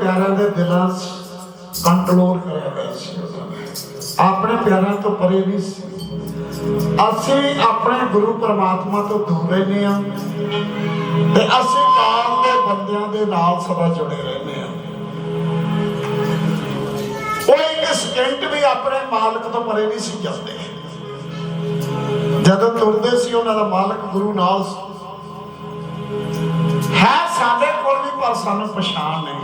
ਪਿਆਰਿਆਂ ਦੇ ਦਿਲਾਂ 'ਚ ਕੰਟਰੋਲ ਕਰਿਆ ਗਿਆ ਸੀ। ਆਪਣੇ ਪਿਆਰਿਆਂ ਤੋਂ ਪਰੇ ਵੀ ਸੀ। ਅਸੀਂ ਆਪਣੇ ਗੁਰੂ ਪਰਮਾਤਮਾ ਤੋਂ ਦੂਰ ਰਹਿੰਦੇ ਹਾਂ ਤੇ ਅਸੀਂ ਕਾਲ ਦੇ ਬੰਦਿਆਂ ਦੇ ਨਾਲ ਸਦਾ ਜੁੜੇ ਰਹਿੰਦੇ ਹਾਂ। ਉਹ ਇੱਕ ਸਕਿੰਟ ਵੀ ਆਪਣੇ ਮਾਲਕ ਤੋਂ ਪਰੇ ਨਹੀਂ ਸੀ ਜਾਂਦੇ। ਜਦੋਂ ਤੁਰਦੇ ਸੀ, ਉਹਨਾਂ ਦਾ ਮਾਲਕ ਗੁਰੂ ਨਾਲ ਸੀ। ਹੈ ਸਾਡੇ ਕੋਲ ਵੀ, ਪਰ ਸਾਨੂੰ ਪਛਾਣ ਨਹੀਂ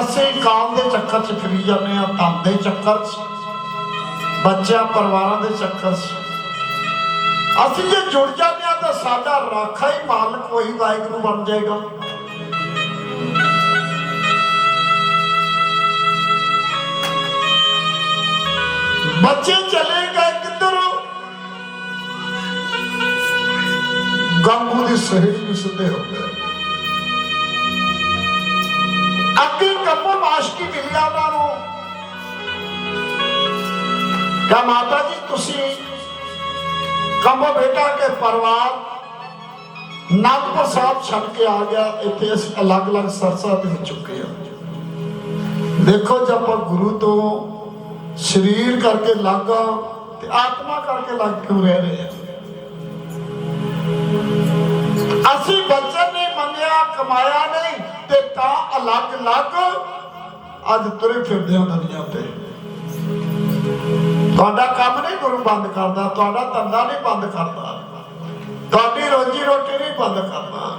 ਅਸੀਂ ਕਾਮ ਦੇ ਚੱਕਰ 'ਚ ਫਿਰੀ ਜਾਂਦੇ ਆ ਧਨ ਦੇ ਚੱਕਰ 'ਚ। ਬੱਚਿਆਂ, ਪਰਿਵਾਰਾਂ ਦੇ ਚੱਕਰ 'ਚ। ਅਸੀਂ ਜੇ ਜੁੜ ਜਾਂਦੇ ਆ ਤਾਂ ਸਾਡਾ ਰਾਖਾ ਹੀ ਮਾਲਕ ਉਹੀ ਵਾਹਿਗੁਰੂ ਬਣ ਜਾਏਗਾ। ਬੱਚੇ ਚਲੇ ਗਏ ਕਿੱਧਰ? ਗੰਗੂ ਦੀ ਸਹੇਲੀ ਨੂੰ ਸਿੱਧੇ ਹੋ ਗਏ। ਅੱਗੇ ਕੰਮੋ ਮਾਸ਼ਕੀ ਮਿਲਿਆ ਉਹਨਾਂ ਨੂੰ। ਕਹਾ ਮਾਤਾ ਜੀ, ਤੁਸੀਂ ਕੰਮੋ ਬੇਟਾ ਕੇ ਪਰਿਵਾਰ ਨਾਗਪੁਰ ਸਾਹਿਬ ਛੱਡ ਕੇ ਆ ਗਿਆ, ਇੱਥੇ ਅਸੀਂ ਅਲੱਗ-ਅਲੱਗ ਸਰਸਾ ਤੇ ਚੁੱਕੇ ਹਾਂ। ਦੇਖੋ ਜੇ ਆਪਾਂ ਗੁਰੂ ਤੋਂ ਸਰੀਰ ਕਰਕੇ ਲੱਗਾ ਤੇ ਆਤਮਾ ਕਰਕੇ ਲੱਗ ਕਿਉਂ ਰਹਿ ਰਹੇ ਹਾਂ ਅਸੀਂ ਬਚਨ ਨਹੀਂ ਮੰਨਿਆ, ਕਮਾਇਆ ਨਹੀਂ ਤੇ ਤਾਂ ਅਲੱਗ-ਅਲੱਗ ਅੱਜ ਤੁਰੇ ਫਿਰਦੇ ਹਾਂ ਦੁਨੀਆ ਤੇ। ਤੁਹਾਡਾ ਕੰਮ ਨਹੀਂ ਗੁਰੂ ਬੰਦ ਕਰਦਾ, ਤੁਹਾਡਾ ਧੰਦਾ ਨਹੀਂ ਬੰਦ ਕਰਦਾ। ਤੁਹਾਡੀ ਰੋਜੀ ਰੋਟੀ ਨਹੀਂ ਬੰਦ ਕਰਦਾ।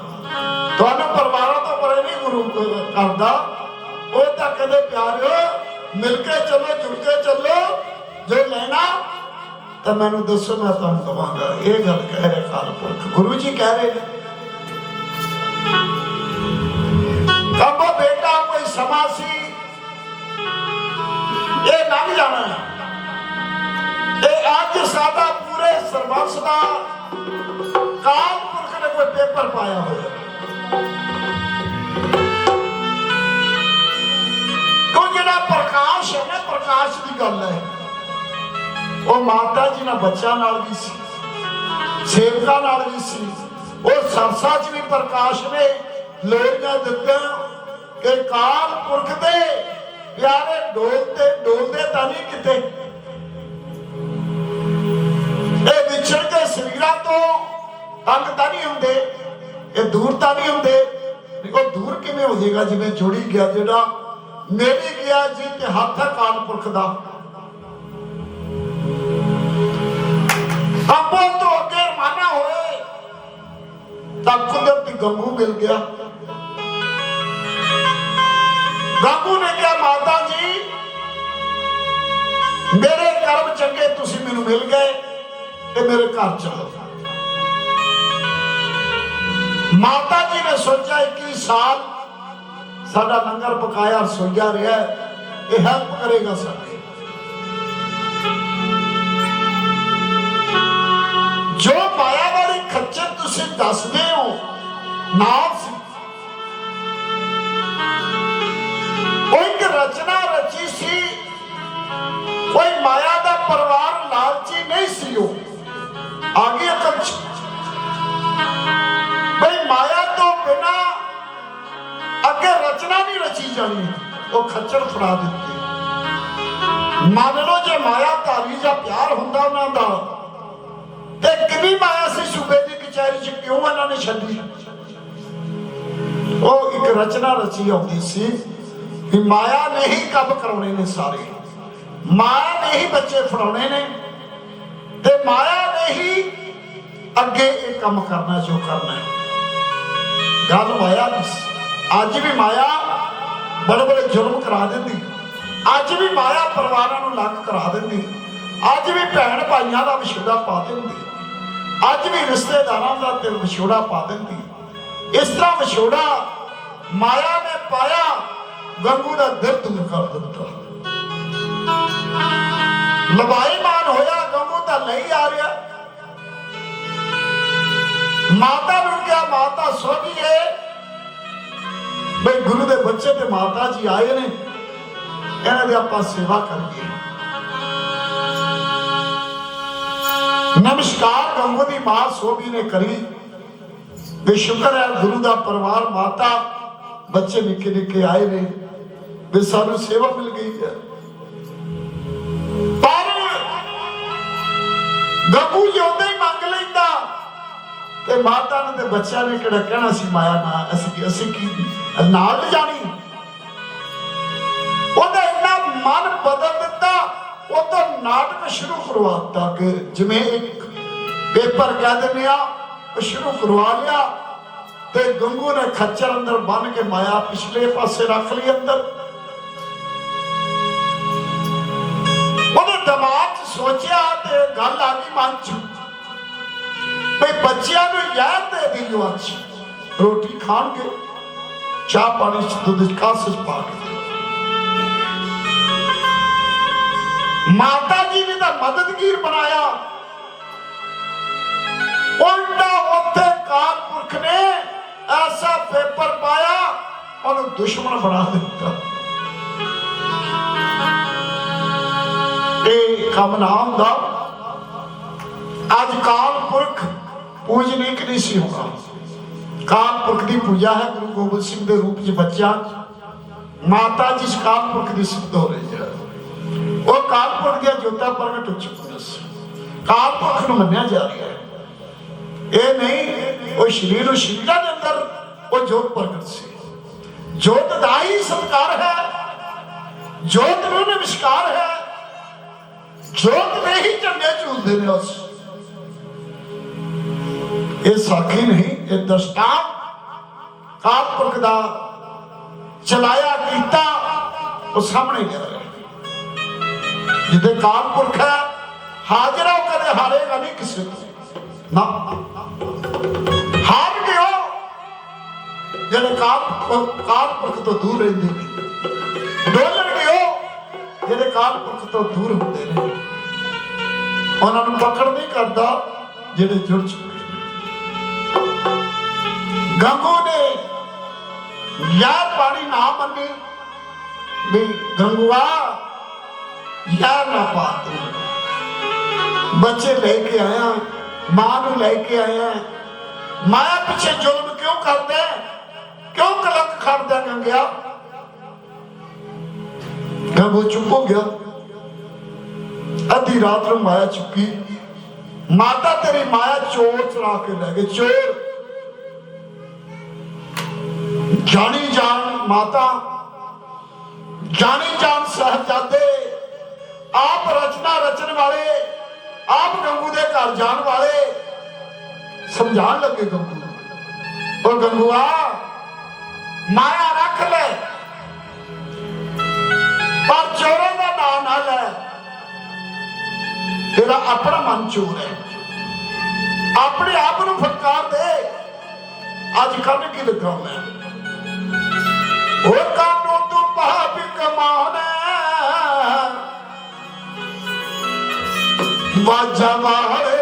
ਤੁਹਾਨੂੰ ਪਰਿਵਾਰਾਂ ਤੋਂ ਪਰੇ ਨਹੀਂ ਗੁਰੂ ਕਰਦਾ। ਉਹ ਤਾਂ ਕਦੇ ਪਿਆਰਿਓ, ਮਿਲ ਕੇ ਚੱਲੋ, ਜੁੜ ਕੇ ਚੱਲੋ। ਜੇ ਲੈਣਾ, ਤਾਂ ਮੈਨੂੰ ਦੱਸੋ, ਮੈਂ ਤੁਹਾਨੂੰ ਦਵਾਂਗਾ। ਇਹ ਗੱਲ ਕਹਿ ਰਿਹਾ ਕਾਲ ਪੁਰਖ। ਗੁਰੂ ਜੀ ਕਹਿ ਰਹੇ ਨੇ। ਕੰਬੋ ਬੇਟਾ, ਕੋਈ ਸਮਾਂ ਸੀ? ਇਹ ਲੰਘ ਜਾਣਾ ਹੈ। ਇਹ ਅੱਜ ਸਾਡਾ ਪੂਰੇ ਸਰਬੰਸ ਦਾ ਕਾਲ ਪੁਰਖ ਨੇ ਕੋਈ ਪੇਪਰ ਪਾਇਆ ਹੋਇਆ। ਉਹ ਜਿਹੜਾ ਪ੍ਰਕਾਸ਼ ਹੈ ਨਾ, ਪ੍ਰਕਾਸ਼ ਦੀ ਗੱਲ ਹੈ। ਉਹ ਮਾਤਾ ਜੀ ਨਾਲ, ਬੱਚਾ ਨਾਲ ਵੀ ਸੀ, ਸੇਵਕਾਂ ਨਾਲ ਵੀ ਸੀ। ਉਹ ਸਰਸਾ ਚ ਵੀ ਪ੍ਰਕਾਸ਼ ਨੇ ਲੋਕਾਂ ਦਿੱਤਾ ਕਿ ਕਾਲ ਪੁਰਖ ਦੇ ਪਿਆਰੇ ਡੋਲਦੇ ਡੋਲਦੇ ਤਾਂ ਨਹੀਂ ਕਿਤੇ। ਇਹ ਸਰੀਰਾਂ ਤੋਂ ਤੰਗ ਤਾਂ ਨਹੀਂ ਹੁੰਦੇ, ਇਹ ਦੂਰ ਤਾਂ ਨਹੀਂ ਹੁੰਦੇ। ਉਹ ਦੂਰ ਕਿਵੇਂ ਹੋ ਜਾਏਗਾ ਜਿਵੇਂ ਜੁੜੀ ਗਿਆ ਜਿਹੜਾ ਮੇਰੀ ਗਿਆ ਜੀ ਤੇ ਹੱਥ ਹੈ ਕਾਲ ਪੁਰਖ ਦਾ। ਆਪੋ ਤੋਂ ਅੱਗੇ ਮਾਨਾ ਹੋਏ, ਤਾਂ ਕੁਦਰਤੀ ਗੰਗੂ ਮਿਲ ਗਿਆ। ਗੰਗੂ ਨੇ ਕਿਹਾ, ਮਾਤਾ ਜੀ, ਮੇਰੇ ਕਰਮ ਚੰਗੇ ਤੁਸੀਂ ਮੈਨੂੰ ਮਿਲ ਗਏ। ਤੇ ਮੇਰੇ ਘਰ ਚਲੋ ਮਾਤਾ ਜੀ ਨੇ ਸੋਚਿਆ 21 ਸਾਲ ਸਾਡਾ ਲੰਗਰ ਪਕਾਇਆ, ਰਸੋਈਆ ਰਿਹਾ ਇਹ ਹੈਲਪ ਕਰੇਗਾ ਸਾਡੀ। ਜੋ ਮਾਇਆ ਵਾਲੀ ਖੱਚਰ ਤੁਸੀਂ ਦੱਸਦੇ ਹੋ ਨਾਮ ਕੋਈ ਰਚਨਾ ਰਚੀ ਸੀ। ਕੋਈ ਮਾਇਆ ਦਾ ਪਰਿਵਾਰ ਲਾਲਚੀ ਨਹੀਂ ਸੀ ਉਹ। ਆਗੇ ਅਕਲ ਚ ਬਈ ਮਾਇਆ ਤੋਂ ਬਿਨਾ ਅੱਗੇ ਰਚਨਾ ਨਹੀਂ ਰਚੀ ਜਾਣੀ। ਉਹ ਖੱਚਰ ਫੜਾ ਦਿੱਤੀ। ਮੰਨ ਲਓ ਜੇ ਮਾਇਆ ਧਾਰੀ ਜਾਂ ਪਿਆਰ ਹੁੰਦਾ ਉਹਨਾਂ ਦਾ, ਤੇ ਕਿੰਨੀ ਮਾਇਆ ਸੀ ਸੂਬੇ ਦੀ ਕਚਹਿਰੀ 'ਚ, ਕਿਉਂ ਉਹਨਾਂ ਨੇ ਛੱਡੀ? ਉਹ ਇੱਕ ਰਚਨਾ ਰਚੀ ਆਉਂਦੀ ਸੀ ਕਿ ਮਾਇਆ ਨੇ ਹੀ ਕੰਮ ਕਰਾਉਣੇ ਨੇ ਸਾਰੇ। ਮਾਇਆ ਨੇ ਹੀ ਬੱਚੇ ਫੜਾਉਣੇ ਨੇ। ਮਾਇਆ ਨੇ ਹੀ ਅੱਗੇ ਇਹ ਕੰਮ ਕਰਨਾ, ਜੋ ਕਰਨਾ ਹੈ। ਗੱਲ ਮਾਇਆ ਦੀ ਅੱਜ ਵੀ ਮਾਇਆ ਬੜੇ ਬੜੇ ਜ਼ੁਲਮ ਕਰਾ ਦਿੰਦੀ। ਅੱਜ ਵੀ ਮਾਇਆ ਪਰਿਵਾਰਾਂ ਨੂੰ ਲੱਗ ਕਰਾ ਦਿੰਦੀ। ਅੱਜ ਵੀ ਭੈਣ ਭਾਈਆਂ ਦਾ ਵਿਛੋੜਾ ਪਾ ਦਿੰਦੀ। ਅੱਜ ਵੀ ਰਿਸ਼ਤੇਦਾਰਾਂ ਦਾ ਦਿਲ ਵਿਛੋੜਾ ਪਾ ਦਿੰਦੀ। ਇਸ ਤਰ੍ਹਾਂ ਵਿਛੋੜਾ ਮਾਇਆ ਨੇ ਪਾਇਆ, ਗੰਗੂ ਦਾ ਦਿਲ ਤੁਮ ਕਰ ਦਿੱਤਾ। ਲਬਾਈ ਮਾਨ ਹੋਇਆ ਮਾਤਾ ਨੂੰ ਕਿਹਾ, ਮਾਤਾ ਸੋਧੀਏ ਬਈ ਗੁਰੂ ਦੇ ਬੱਚੇ ਤੇ ਮਾਤਾ ਜੀ ਆਏ ਨੇ। ਇਹਨਾਂ ਦੀ ਆਪਾਂ ਸੇਵਾ ਕਰੀਏ। ਨਮਸਕਾਰ ਗੰਗੂ ਦੀ ਮਾਂ ਸੋਭੀ ਨੇ ਕਰੀ। ਵੀ ਸ਼ੁਕਰ ਹੈ ਗੁਰੂ ਦਾ ਪਰਿਵਾਰ ਮਾਤਾ, ਬੱਚੇ ਨਿੱਕੇ ਨਿੱਕੇ ਆਏ ਨੇ। ਵੀ ਸਾਨੂੰ ਸੇਵਾ ਮਿਲ ਗਈ ਹੈ। ਪਰ ਗੱਗੂ ਜਿਉਂਦੇ ਤੇ ਮਾਤਾ ਨੇ ਤੇ ਬੱਚਿਆਂ ਨੇ ਕਿਹੜਾ ਕਹਿਣਾ ਸੀ, ਮਾਇਆ ਨਾ, ਅਸੀਂ ਅਸੀਂ ਕੀ ਨਾਲ ਜਾਣੀ? ਉਹਦਾ ਇੰਨਾ ਮਨ ਬਦਲ ਦਿੱਤਾ ਉਹ ਤਾਂ ਨਾਟਕ ਸ਼ੁਰੂ ਕਰਵਾ ਦਿੱਤਾ ਕਿ ਜਿਵੇਂ ਇੱਕ ਪੇਪਰ ਕਹਿ ਦਿੰਦੇ ਆ, ਉਹ ਸ਼ੁਰੂ ਕਰਵਾ ਲਿਆ ਤੇ ਗੰਗੂ ਨੇ ਖੱਚਰ ਅੰਦਰ ਬੰਨ ਕੇ ਮਾਇਆ ਪਿਛਲੇ ਪਾਸੇ ਰੱਖ ਲਈ ਅੰਦਰ। ਬੱਚਿਆਂ ਨੂੰ ਯਾਦ ਦੇ ਦਿਓ ਅੱਜ ਰੋਟੀ ਖਾਣਗੇ, ਚਾਹ ਪਾਣੀ ਦੁੱਧ 'ਚ ਕਾਸੇ ਪਾ ਕੇ। ਮਾਤਾ ਜੀ ਨੇ ਤਾਂ ਮਦਦਗੀਰ ਬਣਾਇਆ। ਉਲਟਾ ਉੱਥੇ ਕਾਲਪੁਰਖ ਨੇ ਐਸਾ ਪੇਪਰ ਪਾਇਆ, ਉਹਨੂੰ ਦੁਸ਼ਮਣ ਬਣਾ ਦਿੱਤਾ। ਇਹ ਕੰਮ ਨਾ ਹੁੰਦਾ। ਅੱਜ ਕਾਲਪੁਰਖ ਪੂਜਨੀਕ ਨਹੀਂ ਸੀ ਕਾਲ ਕਾਲਪੁਰਖ ਦੀ ਪੂਜਾ ਹੈ, ਗੁਰੂ ਗੋਬਿੰਦ ਸਿੰਘ ਦੇ ਰੂਪ 'ਚ ਬੱਚਾ। ਮਾਤਾ ਜੀ ਕਾਲ ਕਾਲਪੁਰਖ ਦੀ ਸਿੱਧ ਹੋ ਰਹੀ ਹੈ। ਉਹ ਕਾਲਪੁਰਖ ਦੀਆਂ ਜੋਤਾਂ ਪ੍ਰਗਟ ਹੋ ਚੁੱਕੀਆਂ ਸੀ ਕਾਲਪੁਰਖ ਨੂੰ ਮੰਨਿਆ ਜਾ ਰਿਹਾ ਹੈ। ਇਹ ਨਹੀਂ, ਉਹ ਸ਼ਰੀਰ ਉਹ ਸ਼ਰੀਰਾਂ ਦੇ ਅੰਦਰ ਉਹ ਜੋਤ ਪ੍ਰਗਟ ਸੀ। ਜੋਤ ਦਾ ਹੀ ਸਤਕਾਰ ਹੈ। ਜੋਤ ਨੂੰ ਨਮਸਕਾਰ ਹੈ। ਜੋਤ ਦੇ ਹੀ ਝੰਡੇ ਝੂਲਦੇ ਨੇ ਉਸ ਇਹ ਸਾਖੀ ਨਹੀਂ, ਇਹ ਦਸਤਾਰ ਕਾਲਪੁਰਖ ਦਾ ਚਲਾਇਆ ਕੀਤਾ ਉਹ ਸਾਹਮਣੇ ਗਿਆ ਹੈ ਜਿੱਦੇ ਕਾਲਪੁਰਖ ਹੈ, ਹਾਜ਼ਰਾ ਕਦੇ ਹਾਰੇਗਾ ਨਹੀਂ ਕਿਸੇ ਤੋਂ ਨਾ। ਹਾਰ ਗਿਓ ਜਿਹੜੇ ਕਾਲ ਕਾਲਪੁਰਖ ਤੋਂ ਦੂਰ ਰਹਿੰਦੇ ਨੇ। ਡੋਲਣ ਗਿਓ ਜਿਹੜੇ ਕਾਲਪੁਰਖ ਤੋਂ ਦੂਰ ਹੁੰਦੇ ਨੇ। ਉਹਨਾਂ ਨੂੰ ਪਕੜ ਨਹੀਂ ਕਰਦਾ, ਜਿਹੜੇ ਜੁੜ ਚੁੱਕੇ ਗੰਗੂ ਨੇ ਯਾਰ ਪਾਣੀ ਨਾ ਮੰਨੀ, ਵੀ ਗੰਗੂਆ ਯਾਰ ਨਾ ਪਾ ਤੂੰ। ਬੱਚੇ ਲੈ ਕੇ ਆਇਆ, ਮਾਂ ਨੂੰ ਲੈ ਕੇ ਆਇਆ। ਮਾਇਆ ਪਿੱਛੇ ਜ਼ੁਲਮ ਕਿਉਂ ਕਰਦਾ ਕਿਉਂ ਕਲੰਕ ਖੜਦਾ ਗੰਗਿਆ? ਗੰਗੂ ਚੁੱਪ ਹੋ ਗਿਆ। ਅੱਧੀ ਰਾਤ ਨੂੰ ਮਾਇਆ ਚੁੱਕੀ। ਮਾਤਾ ਤੇਰੀ ਮਾਇਆ ਚੋਰ ਚਰਾ ਕੇ ਲੈ ਗਏ ਚੋਰ। ਜਾਣੀ ਜਾਣ ਮਾਤਾ, ਜਾਣੀ ਜਾਣ ਸਾਹਿਬਜ਼ਾਦੇ ਆਪ ਰਚਨਾ ਰਚਨ ਵਾਲੇ, ਆਪ ਗੰਗੂ ਦੇ ਘਰ ਜਾਣ ਵਾਲੇ। ਸਮਝਾਣ ਲੱਗੇ ਗੰਗੂ। ਨੂੰ। ਉਹ ਗੰਗੂਆ, ਮਾਇਆ ਰੱਖ ਲੈ, ਪਰ ਚੋਰਾਂ ਦਾ ਨਾਂ ਨਾ ਲੈ। ਤੇਰਾ ਆਪਣਾ ਮਨ ਚੋਰ ਹੈ। ਆਪਣੇ ਆਪ ਨੂੰ ਫਟਕਾਰ ਦੇ। ਅੱਜ ਕਰਨ ਕੀ ਲੱਗਾ ਮੈਂ? ਉਹ ਕਾਨੂੰ ਤੂੰ ਪਾਪ ਕਮਾਉਣਾ ਵਾਜਾ ਵਾਲੇ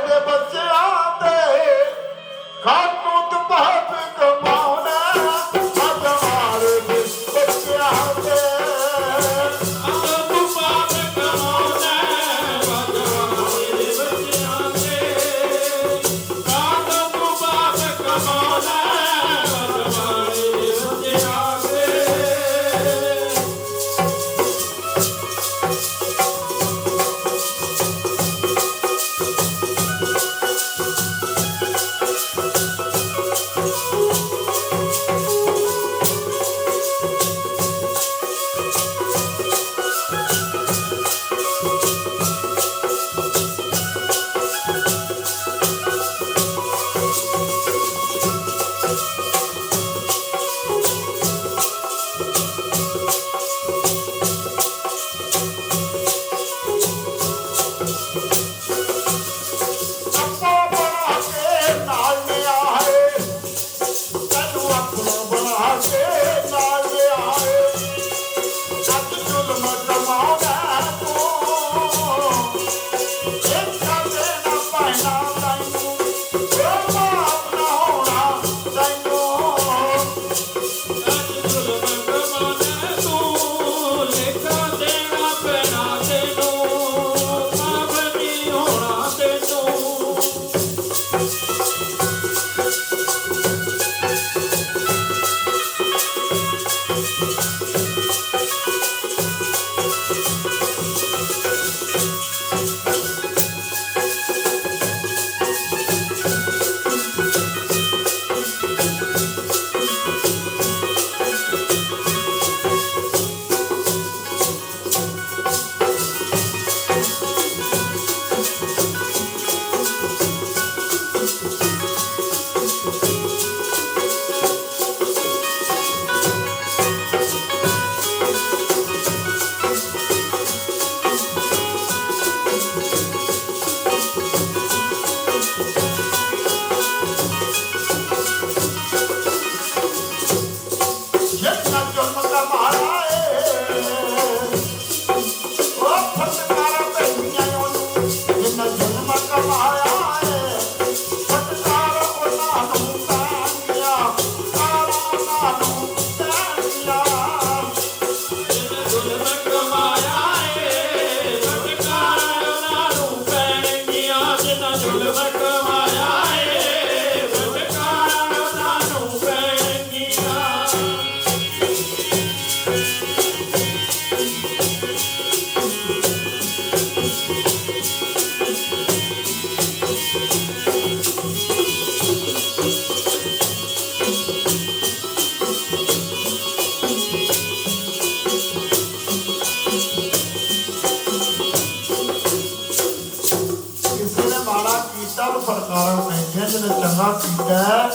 ਕਾਰਨ ਪੈਂਦੇ ਜਿਹਨੇ ਚੰਗਾ ਕੀਤਾ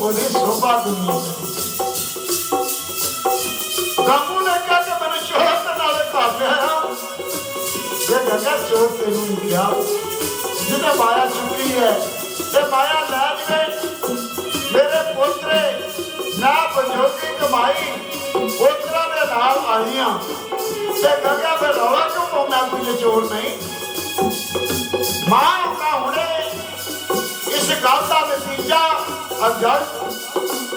ਉਹਦੀ ਸੋਭਾ ਦੁਨੀਆ ਤੇ ਗਾਮੂ ਨੇ ਕਿਹਾ ਕਿ ਮੈਨੂੰ ਸ਼ੋਹਰ ਦੇ ਨਾਲੇ ਲਿਆ ਇਹ ਗੰਗਾ ਚੋਰ ਤੈਨੂੰ ਨਹੀਂ ਕਿਹਾ ਜਿਹਨੇ ਮਾਇਆ ਚੁੱਕੀ ਹੈ ਤੇ ਮਾਇਆ ਲੈ ਜਵੇ, ਮੇਰੇ ਪੁੱਤਰੇ ਨਾ ਬਜੋਗੀ ਕਮਾਈ, ਪੁੱਤਰਾਂ ਦੇ ਨਾਲ ਆਈਆਂ। ਤੇ ਗੰਗਾ ਫਿਰ ਰੌਲਾ ਕਿਉਂ ਪਾਉਂਦਾ ਕੋਈ ਚੋਰ ਨਹੀਂ? ਮਾਂ ਇਸ ਗੱਲ ਦਾ ਨਤੀਜਾ ਅਜਰ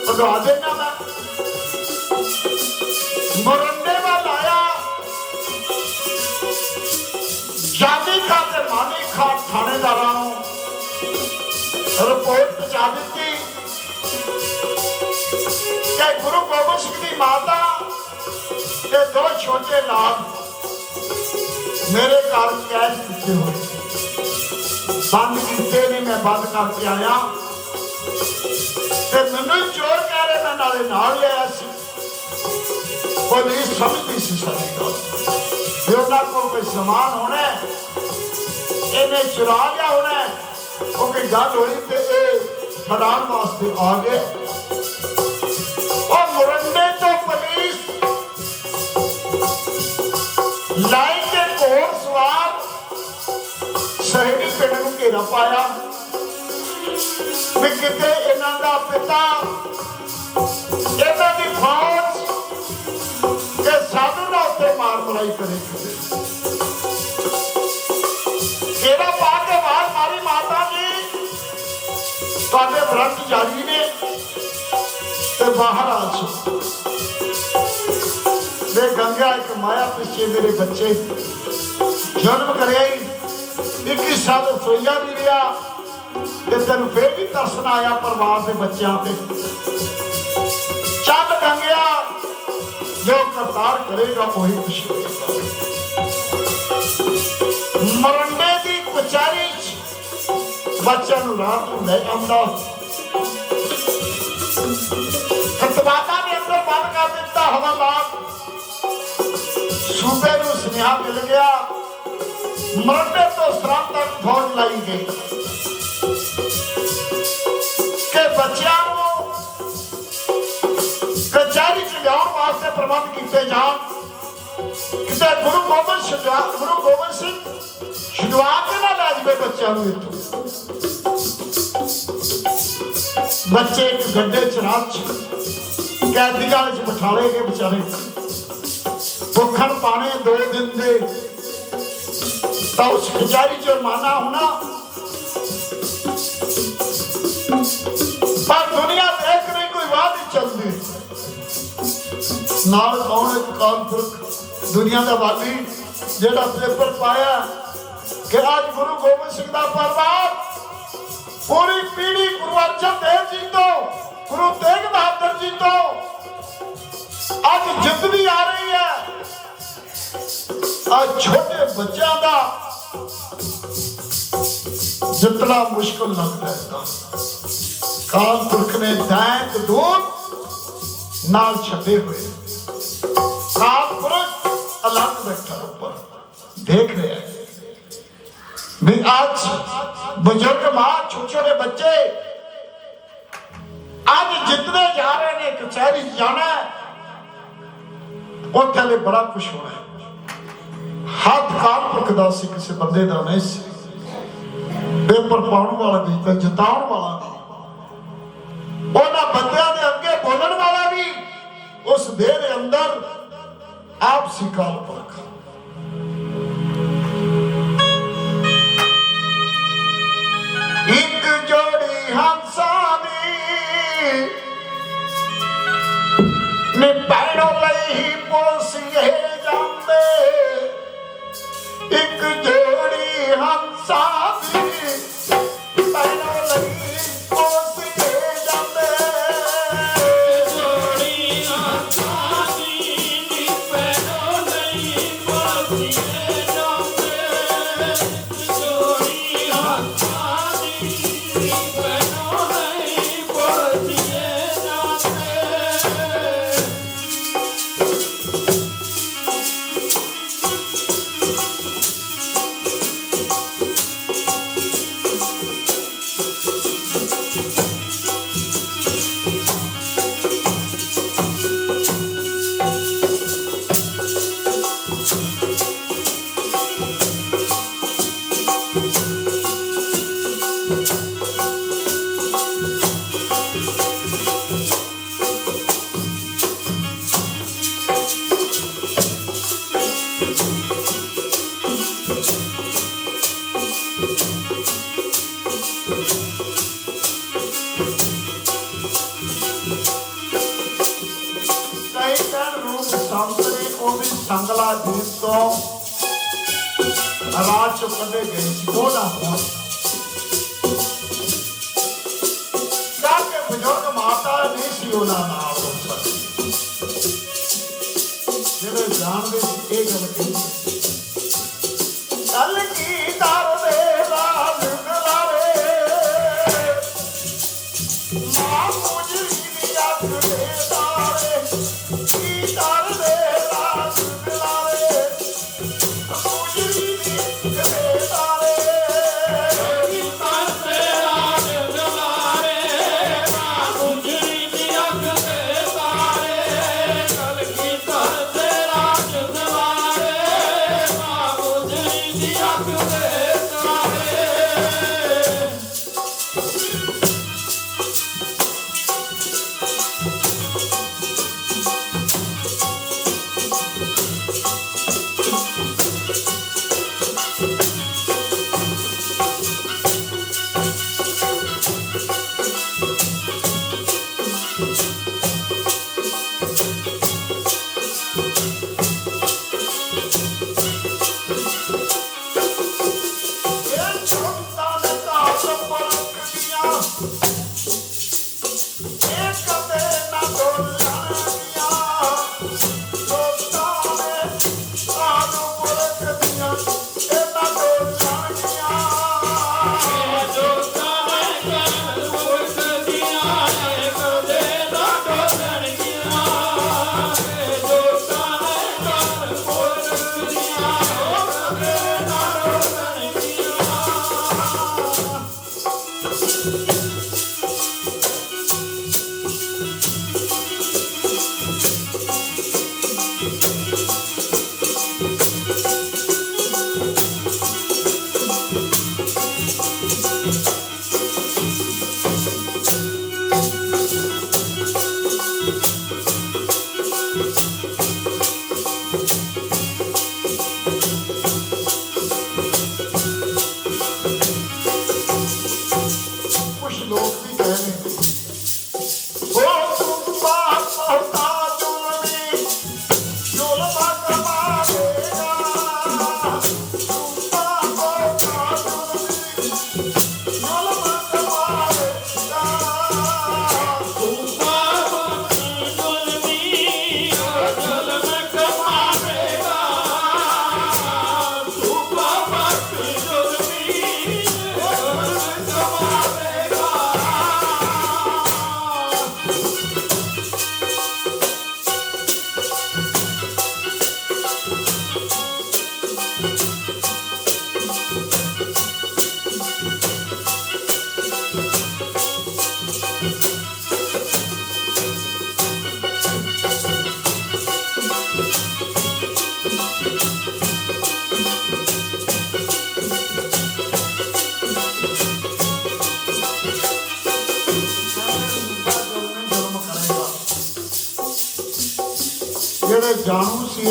ਵਧਾ ਦੇਣਾ ਮੈਂ। ਮਰੰਡੇ ਵੱਲ ਆਇਆ। ਜਾਦੀ ਖਾ ਤੇ ਮਾਨੀ ਖਾ ਥਾਣੇਦਾਰਾਂ ਨੂੰ। ਰਿਪੋਰਟ ਪਹੁੰਚਾ ਦਿੱਤੀ। ਕਿ ਗੁਰੂ ਗੋਬਿੰਦ ਸਿੰਘ ਦੀ ਮਾਤਾ ਤੇ ਦੋ ਛੋਟੇ ਲਾਲ ਮੇਰੇ ਘਰ ਕੈਦ ਕੀਤੇ ਹੋਏ। ਬੰਦ ਕੀਤੇ ਨੇ ਮੈਂ ਬੰਦ ਕਰਕੇ ਆਇਆ। ਤੇ ਮੈਨੂੰ ਚੋਰ ਕਹਿ ਰਹੇ ਮੈਂ ਨਾਲੇ ਨਾਲ ਹੀ ਆਇਆ ਸੀ। ਉਹ ਨਹੀਂ ਸਮਝਦੀ ਸੀ ਸਾਡੀ ਗੱਲ। ਵੀ ਉਹਨਾਂ ਕੋਲ ਕੋਈ ਸਮਾਨ ਹੋਣਾ ਇਹਨੇ ਚੁਰਾ ਲਿਆ ਹੋਣਾ ਉਹ ਕੋਈ ਗੱਲ ਹੋਈ ਤੇ ਇਹ ਫੜਾਉਣ ਵਾਸਤੇ ਆ ਗਏ। ਘੇਰਾ ਪਾਇਆ। ਵੀ ਕਿਤੇ ਇਹਨਾਂ ਦਾ ਪਿਤਾ, ਇਹਨਾਂ ਦੀ ਫੌਜ ਤੇ ਸਾਧੂ ਦਾ ਉੱਤੇ ਮਾਰ ਮਲਾਈ ਕਰੇ। ਕਿਹੜਾ ਪਾ ਕੇ ਬਾਹਰ ਮਾਰੀ ਮਾਤਾ ਜੀ, ਤੁਹਾਡੇ ਬ੍ਰੰਟ ਜਾਰੀ ਨੇ ਤੇ ਬਾਹਰ ਆ ਸੋ ਵੇ ਗੰਗਾ ਇੱਕ ਮਾਇਆ ਪਿੱਛੇ ਮੇਰੇ ਬੱਚੇ ਜਨਮ ਕਰਿਆ ਹੀ 21 ਸਾਲ ਰਸੋਈਆ ਵੀ ਰਿਹਾ ਤੇ ਤੈਨੂੰ ਫੇਰ ਵੀ ਤਰਸ ਆਇਆ ਪਰਿਵਾਰ ਦੇ ਬੱਚਿਆਂ ਤੇ। ਚੱਲ ਗੰਗਿਆ ਜੋ ਕਰਤਾਰ ਕਰੇਗਾ ਉਹੀ ਕੁਛ ਹੋਏਗਾ। ਮਰੰਡੇ ਦੀ ਕਚਾਰੀ ਚ ਬੱਚਿਆਂ ਨੂੰ ਰਾਤ ਨੂੰ ਲੈ ਆਉਂਦਾ। ਖਤਵਾਤਾ ਨੇ ਅੰਦਰ ਬੰਦ ਕਰ ਦਿੱਤਾ ਹਵਾਲਾਤ ਸੂਬੇ ਨੂੰ ਸੁਨੇਹਾ ਮਿਲ ਗਿਆ। ਮਰੰਡੇ ਤੋਂ ਸਰਹੱਦ ਤੱਕ ਫੌਜ ਲਾਈ ਗਈ। ਕਿ ਬੱਚਿਆਂ ਨੂੰ ਕਚਹਿਰੀ ਚ ਲਿਆਉਣ ਵਾਸਤੇ ਪ੍ਰਬੰਧ ਕੀਤੇ ਜਾਣ। ਕਿਤੇ ਗੁਰੂ ਗੋਬਿੰਦ ਸ਼ਿਵਾ ਗੁਰੂ ਗੋਬਿੰਦ ਸਿੰਘ ਸ਼ਿਵਾ ਕੇ ਨਾ ਲੈ ਜਵੇ ਬੱਚਿਆਂ ਨੂੰ ਇੱਥੋਂ। ਬੱਚੇ ਇੱਕ ਗੱਡੇ ਚ ਰਾਤ ਚ ਕੈਦੀਆਂ ਵਿੱਚ ਬਿਠਾਲੇ ਗਏ ਵਿਚਾਰੇ। ਭੁੱਖਣ ਪਾਣੇ ਦੋ ਦਿਨ ਦੇ ਤਾਂ ਉਸ ਕਚਹਿਰੀ ਚ ਜੁਰਮਾਨਾ ਹੋਣਾ। ਪਰ ਦੁਨੀਆ ਦੇਖ ਨਹੀਂ, ਕੋਈ ਬਾਤ ਨਹੀਂ ਚੱਲਦੀ। ਨਾਲ ਕੌਣ ਇੱਕ ਕਾਨਪੁਰਖ ਦੁਨੀਆ ਜਿਹੜਾ ਪੇਪਰ ਪਾਇਆ ਕਿ ਅੱਜ ਗੁਰੂ ਗੋਬਿੰਦ ਸਿੰਘ ਦਾ ਪਰਿਵਾਰ ਪੂਰੀ ਪੀੜੀ ਗੁਰੂ ਅਰਜਨ ਦੇਵ ਜੀ ਤੋਂ, ਗੁਰੂ ਤੇਗ ਬਹਾਦਰ ਜੀ ਤੋਂ ਅੱਜ ਜਿੱਤ ਵੀ ਆ ਰਹੀ ਹੈ। ਅੱਜ ਛੋਟੇ ਬੱਚਿਆਂ ਦਾ ਜਿੱਤਣਾ ਮੁਸ਼ਕਲ ਲੱਗਦਾ ਹੈ। ਤਾਂ ਕਾਨਪੁਰਖ ਨੇ ਦੈਂਤ ਦੂਤ ਨਾਲ ਛੱਡੇ ਹੋਏ। ਕਾਨਪੁਰਖ ਅਲੱਗ ਬੈਠਾ ਉੱਪਰ ਦੇਖ ਰਿਹਾ ਹੈ। ਵੀ ਅੱਜ ਬਜ਼ੁਰਗ ਮਾਂ ਛੋਟੇ ਛੋਟੇ ਬੱਚੇ ਅੱਜ ਜਿੱਤਦੇ ਜਾ ਰਹੇ ਨੇ, ਕਚਹਿਰੀ ਜਾਣਾ ਉੱਥੇ ਲਈ ਬੜਾ ਕੁਝ ਹੋਣਾ ਹੈ। ਹੱਥ ਕਾਲ ਦਾ ਸੀ ਕਿਸੇ ਬੰਦੇ ਦਾ ਨਹੀਂ ਸੀ। ਪੇਪਰ ਪਾਉਣ ਵਾਲਾ ਵੀ ਤੇ ਜਿਤਾਉਣ ਵਾਲਾ ਵੀ। ਉਹਨਾਂ ਬੰਦਿਆਂ ਦੇ ਅੱਗੇ ਬੋਲਣ ਵਾਲਾ ਵੀ। ਉਸ ਦੇਹ ਦੇ ਅੰਦਰ ਆਪ ਸੀ ਕਾਨਪੁਰਖ ਨਹੀਂ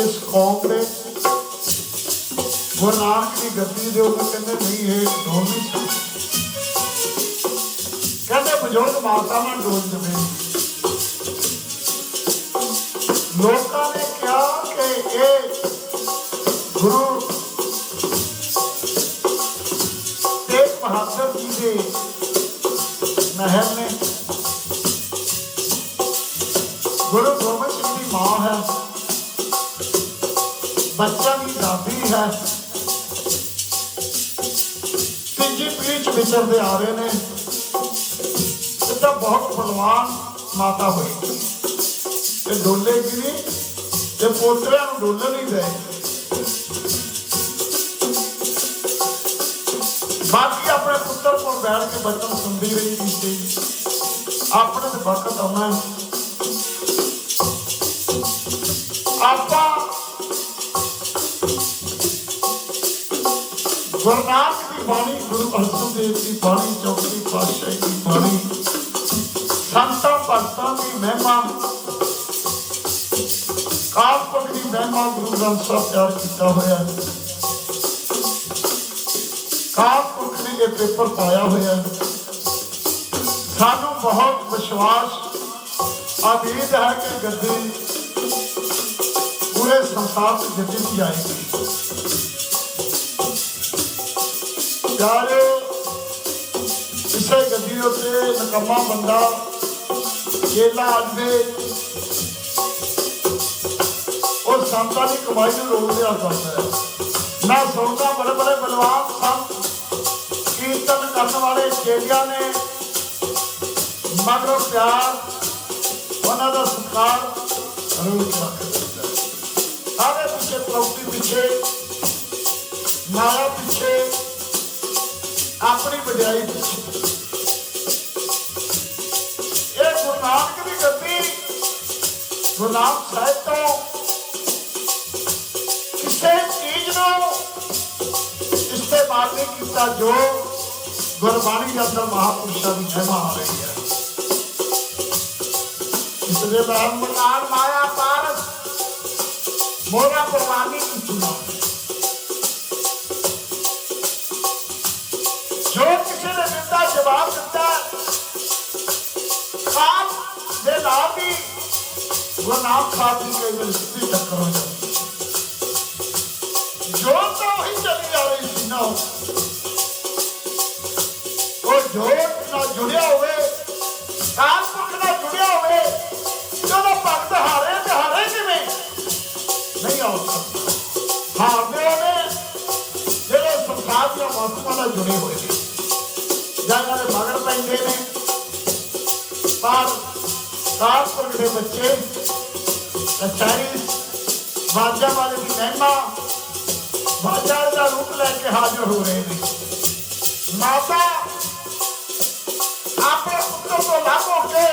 ਇਸ ਕੌਮ ਦੇ ਗੁਰੂ ਨਾਨਕ ਦੀ ਗੱਦੀ ਦੇ ਉੱਤੇ ਕਹਿੰਦੇ, ਨਹੀਂ, ਇਹ ਡੋਲ ਕਹਿੰਦੇ, ਬਜ਼ੁਰਗ ਮਾਤਾਵਾਂ ਡੋਲ ਜਵੇ ਲੋਕਾਂ ਨੇ ਕਿਹਾ ਕਿ ਇਹ ਗੁਰੂ ਤੇਗ ਬਹਾਦਰ ਜੀ ਦੇ ਮਹਿਲ ਨੇ ਗੁਰੂ ਗੋਬਿੰਦ ਸਿੰਘ ਦੀ ਮਾਂ ਹੈ। ਬੱਚਾ ਦੀ ਦਾਦੀ ਹੈ। ਤੀਜੀ ਪੀੜ੍ਹੀ ਚ ਵਿਚਰਦੇ ਆ ਰਹੇ ਨੇ। ਇਹ ਬਹੁਤ ਬਲਵਾਨ ਮਾਤਾ ਹੋਈ। ਤੇ ਡੋਲੇਗੀ ਨਹੀਂ ਤੇ ਪੋਤਰਿਆਂ ਨੂੰ ਡੋਲਣ ਨਹੀਂ ਦੇ ਬਾਕੀ ਆਪਣੇ ਪੁੱਤਰ ਕੋਲ ਬੈਠ ਕੇ ਬਚਨ ਸੁਣਦੀ ਰਹੀ ਸੀ। ਆਪਣੇ ਤੇ ਵਕਤ ਆਉਣਾ ਆਪਾਂ ਗੁਰੂ ਨਾਨਕ ਦੀ ਬਾਣੀ, ਗੁਰੂ ਅਰਜਨ ਦੇਵ ਦੀ ਬਾਣੀ ਚੌਥੀ ਪਾਤਸ਼ਾਹੀ ਦੀ ਬਾਣੀ ਸੰਤਾਂ, ਭਗਤਾਂ ਦੀ ਮਹਿਮਾ ਕਾਲਪੁਰਖ ਦੀ ਮਹਿਮਾ ਗੁਰੂ ਗ੍ਰੰਥ ਸਾਹਿਬ ਤਿਆਰ ਕੀਤਾ ਹੋਇਆ ਹੈ। ਕਾਲਪੁਰਖ ਨੇ ਇਹ ਪੇਪਰ ਪਾਇਆ ਹੋਇਆ ਹੈ। ਸਾਨੂੰ ਬਹੁਤ ਵਿਸ਼ਵਾਸ ਆਮੀਦ ਹੈ ਕਿ ਗੱਦੀ ਪੂਰੇ ਸੰਸਾਰ ਤੇ ਜਿੱਤੀ ਆਏਗੀ। ਪਿਆਰਿਓ ਇਸੇ ਗੱਡੀ ਉੱਤੇ ਨਕਮਾ ਬੰਦਾ ਕੇਲਾ ਆਦਮੀ ਉਹ ਸੰਤਾਂ ਦੀ ਕਮਾਈ ਨੂੰ ਰੋਕ ਲਿਆ ਕਰਦਾ ਹੈ। ਮੈਂ ਸੁਣਦਾ ਬੜੇ ਬੜੇ ਬਲਵਾਨ ਸੰਤ ਕੀਰਤਨ ਕਰਨ ਵਾਲੇ ਚੇਲਿਆਂ ਨੇ। ਮਗਰ ਪਿਆਰ, ਉਹਨਾਂ ਦਾ ਸਤਿਕਾਰ ਰੋਕ ਰੱਖ ਸਾਰੇ ਪਿੱਛੇ ਪ੍ਰੋਪਰਟੀ ਪਿੱਛੇ, ਮਾਇਆ ਪਿੱਛੇ ਆਪਣੀ ਬਜਾਈ ਇਹ ਗੁਰੂ ਨਾਨਕ ਦੀ ਗੱਦੀ, ਗੁਰੂ ਨਾਨਕ ਸਾਹਿਬ ਤੋਂ ਕਿਸੇ ਚੀਜ਼ ਨੂੰ ਇਸਤੇਮਾਲ ਨਹੀਂ ਕੀਤਾ ਜੋ ਗੁਰਬਾਣੀ ਦੇ ਅੰਦਰ ਮਹਾਪੁਰਸ਼ਾਂ ਦੀ ਮਹਿਮਾ ਆ ਰਹੀ ਹੈ। ਇਸ ਦੇ ਬਾਅਦ ਮਨਾਨ ਮਾਇਆ ਪਾਰਸ ਮੋਰਾ ਪ੍ਰਵਾਨੀ ਦਿੱਤਾ। ਜਵਾਬ ਦਿੱਤਾ ਖਾਨ ਦੇ ਨਾਲ ਵੀ ਗੁਨਾਹ ਖਾਤੀ ਕੇ ਵਿੱਚ ਸਿੱਧੀ ਟੱਕਰ ਹੋ ਜਾਂਦੀ ਜੋ ਤਾਂ ਹੀ ਚਲੀ ਜਾ ਰਹੀ ਸੀ ਨਾ, ਉਹ ਜੋਤ ਨਾਲ ਜੁੜਿਆ ਹੋਵੇ ਕਾਲ ਪੁਰਖ ਨਾਲ ਜੁੜਿਆ ਹੋਵੇ, ਜਦੋਂ ਭਗਤ ਹਾਰੇ ਤੇ ਹਾਰੇ ਕਿਵੇਂ? ਨਹੀਂ ਆ ਸਕਦਾ। ਹਾਰਦੇ ਨੇ ਜਿਹੜੇ ਸੰਸਾਰ ਦੀਆਂ ਵਸਤੂਆਂ ਨਾਲ ਜੁੜੇ ਹੋਏ ਨੇ ਮਗਰ ਪੈਂਦੇ ਨੇ। ਪਰ ਕਾਲ ਦੇ ਬੱਚੇ ਕਚਾਰੀ ਬਾਜਾ ਵਾਲੇ ਦੀ ਮਹਿਮਾ ਬਾਜਾ ਦਾ ਰੂਪ ਲੈ ਕੇ ਹਾਜ਼ਰ ਹੋ ਰਹੇ ਨੇ। ਮਾਤਾ ਆਪਣੇ ਪੁੱਤਰ ਤੋਂ ਲੱਗ ਹੋ ਕੇ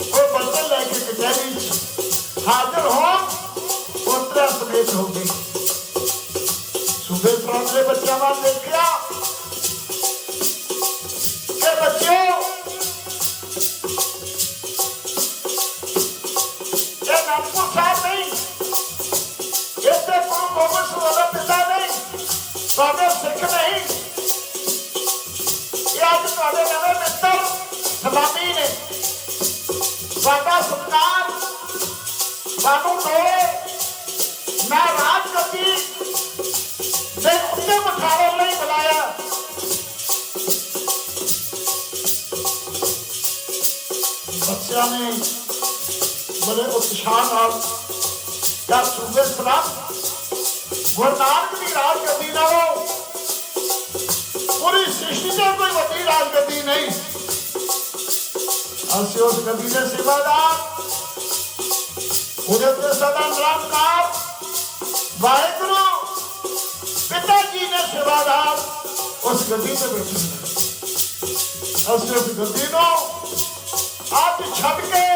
ਉਹ ਬੰਦਨ ਲੈ ਕੇ ਕਚਹਿਰੀ ਹਾਜ਼ਰ ਹੋਣ ਪੁੱਤਰਾ ਸਮੇਤ ਹੋ ਗਏ ਸੂਬੇ ਪ੍ਰਾਂਤ ਦੇ ਬੱਚਿਆਂ ਵੱਲ ਦੇਖਿਆ। ਸਾਨੂੰ ਦੋਏ ਮੈਂ ਰਾਜ ਗੱਦੀ ਦੇ ਉੱਤੇ ਬਿਠਾਉਣ ਲਈ ਬੁਲਾਇਆ। ਬੱਚਿਆਂ ਨੇ ਬੜੇ ਉਤਸ਼ਾਹ ਨਾਲ ਜਾਂ ਸੂਬੇ ਸਲਾਮ ਗੁਰੂ ਨਾਨਕ ਦੀ ਰਾਜ ਗੱਦੀ ਨਾਲੋਂ ਪੂਰੀ ਸ੍ਰਿਸ਼ਟੀ ਤੇ ਕੋਈ ਵੱਡੀ ਰਾਜ ਗੱਦੀ ਨਹੀਂ। ਅਸੀਂ ਉਸ ਗੱਦੀ ਦੇ ਸੇਵਾਦਾਰ ਉਹਦੇ ਤੇ ਸਦਾ ਨਿਰੰਕਾਰ। ਵਾਹਿਗੁਰੂ, ਪਿਤਾ ਜੀ ਨੇ ਸੇਵਾਦਾਰ, ਉਸ ਗੱਦੀ ਤੇ ਬੈਠੇ ਅਸੀਂ ਉਸ ਗੱਦੀ ਨੂੰ ਆਪ ਛੱਡ ਕੇ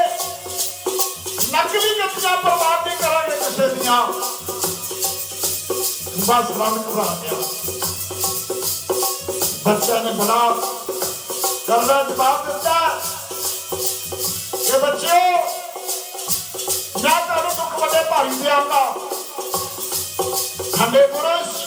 ਨਕਲੀ ਗੱਦੀਆਂ ਬਰਬਾਦ ਨਹੀਂ ਕਰਾਂਗੇ ਕਿਸੇ ਦੀਆਂ। ਬਸ ਮਨ ਘਬਰਾ ਗਿਆ। ਬੱਚਿਆਂ ਨੇ ਬੜਾ ਕਰਦਾ ਜਵਾਬ ਦਿੱਤਾ। ਮੈਂ ਤੁਹਾਨੂੰ